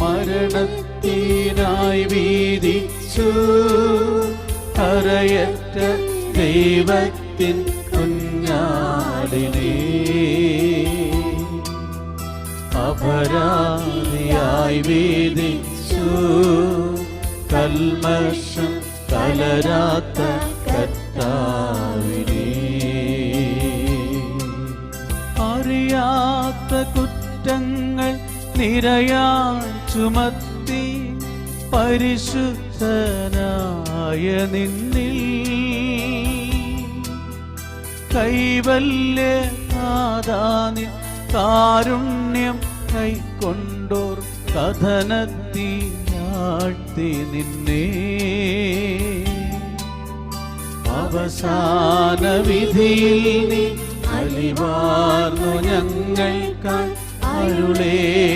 മരണത്തിനായി വീതിച്ചു. അറയറ്റ ദൈവത്തിൻ കുഞ്ഞാടിനെ. അപരാധിയായി വീതിച്ചു. കൽമഷം കലരാത്ത കർത്താവിനെ. അറിയാത്ത കുറ്റങ്ങൾ നിരയാൻ ചുമത്തി പരിശുദ്ധനായ നിന്നിൽ കൈവല്യ ആദാനി കാരുണ്യം കൈക്കൊണ്ടോർ കഥനത്തി ആഴ്ത്തി നിന്നെ. അവസാന വിധിയിൽ നീ അലിവാർന്നു ഞങ്ങൾക്കായി അരുളേണമേ